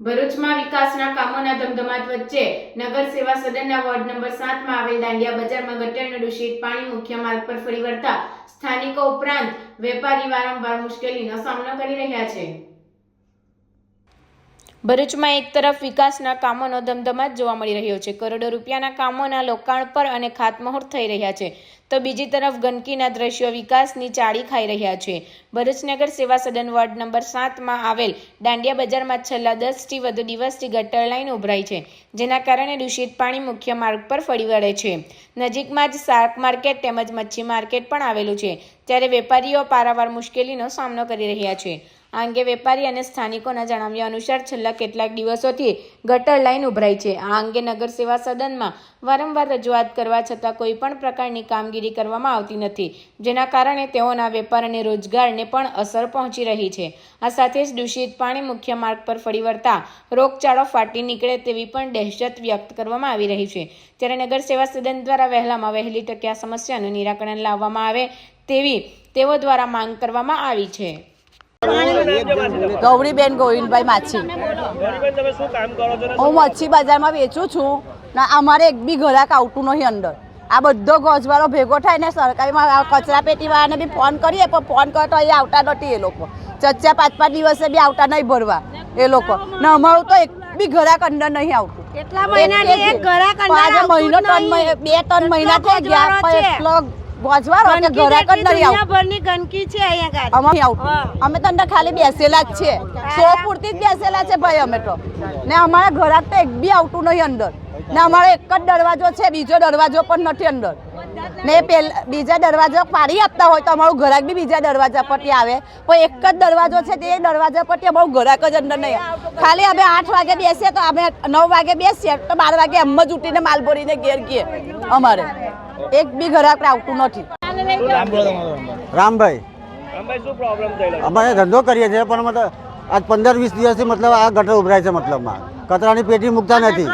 ભરૂચમાં વિકાસના કામોના ધમધમાટ વચ્ચે નગર સેવા સદનના વોર્ડ નંબર સાતમાં આવેલ દાંડિયા બજારમાં ગટરનું દૂષિત પાણી મુખ્ય માર્ગ પર ફરી વળતા સ્થાનિકો ઉપરાંત વેપારી વારંવાર મુશ્કેલીનો સામનો કરી રહ્યા છે. ભરૂચમાં એક તરફ વિકાસના કામોનો ધમધમાટ જોવા મળી રહ્યો છે. કરોડો રૂપિયાના કામોના લોકાણ પર અને ખાતમુહૂર્ત થઈ રહ્યા છે. તો બીજી તરફ ગંદકીના દ્રશ્યો વિકાસની ચાળી ખાઈ રહ્યા છે. ભરૂચનગર સેવા સદન વોર્ડ નંબર સાતમાં આવેલ દાંડિયા બજારમાં છેલ્લા દસથી વધુ દિવસથી ગટર લાઈન ઉભરાઈ છે, જેના કારણે દૂષિત પાણી મુખ્ય માર્ગ પર ફરી વળે છે. નજીકમાં જ શાક માર્કેટ તેમજ મચ્છી માર્કેટ પણ આવેલું છે, ત્યારે વેપારીઓ પારાવાર મુશ્કેલીનો સામનો કરી રહ્યા છે. આ અંગે વેપારી અને સ્થાનિકોના જણાવ્યા અનુસાર છેલ્લા કેટલાક દિવસોથી ગટર લાઈન ઉભરાઈ છે. આ અંગે નગર સેવા સદનમાં વારંવાર રજૂઆત કરવા છતાં કોઈ પણ પ્રકારની કામગીરી કરવામાં આવતી નથી. જેના કારણે તેઓના વેપાર અને રોજગારને પણ અસર પહોંચી રહી છે. આ સાથે જ દૂષિત પાણી મુખ્ય માર્ગ પર ફરી વળતા રોગચાળો ફાટી નીકળે તેવી પણ દહેશત વ્યક્ત કરવામાં આવી રહી છે. ત્યારે નગર સેવા સદન દ્વારા વહેલામાં વહેલી તકે આ સમસ્યાનું નિરાકરણ લાવવામાં આવે તેવી તેઓ દ્વારા માંગ કરવામાં આવી છે. ગૌરીબેન ગોવિંદભાઈ માછી. ગરીબેન તમે શું કામ કરો છો ને હું મચ્છી બજારમાં વેચું છું. ને અમારે એક બી ઘરાક આવતું નહીં અંદર. આ બધો ગોજવાળો ભેગો થાય ને સરકારીમાં કચરા પેટીવાળાને બી ફોન કરીએ પણ ફોન કરે તો અહીંયા આવતા નથી એ લોકો. ચચ્ચા પાંચ પાંચ દિવસે બી આવતા નહીં ભરવા એ લોકો. ને અમારું તો એક બી ઘરાક અંદર નહીં આવતું. કેટલા મહિનાથી એક ઘરાક અંદર આજે આવતું મહિનો ત્રણ નહીં. મહિના બે ત્રણ મહિના થઈ ગયા એટલો કે ઘરાક જ જેટલી દુનિયાભરની ગંદકી છે અહીંયા ગાડી. અમારે આવતું અમે તો અંદર ખાલી બેસેલા જ છે સો પૂરતી જ બેસેલા છે ભાઈ અમે તો. ને અમારા ઘરાક તો એક બી આવતું નહીં અંદર. ને અમારો એક જ દરવાજો છે બીજો દરવાજો પણ નથી અંદર. ને પેલા બીજા દરવાજો પાડી આપતા હોય તો અમારું ઘરાક બી બીજા દરવાજા પરથી આવે. પણ એક જ દરવાજો છે તે દરવાજા પરથી અમારું ઘરાક જ અંદર નહીં ખાલી અમે આઠ વાગે બેસીએ તો અમે નવ વાગે બેસીએ તો બાર વાગે એમ જ ઉઠીને માલ ભરીને ઘેર ગઈએ અમારે. એક બી ઘરાક આવતું નથી. રામભાઈ રામભાઈ શું પ્રોબ્લેમ થયેલો અમે ધંધો કરીએ છીએ પણ મતલબ આજ પંદર વીસ દિવસથી મતલબ આ ગટર ઉભરાય છે મતલબમાં. કચરાની પેટી મૂકતા નથી.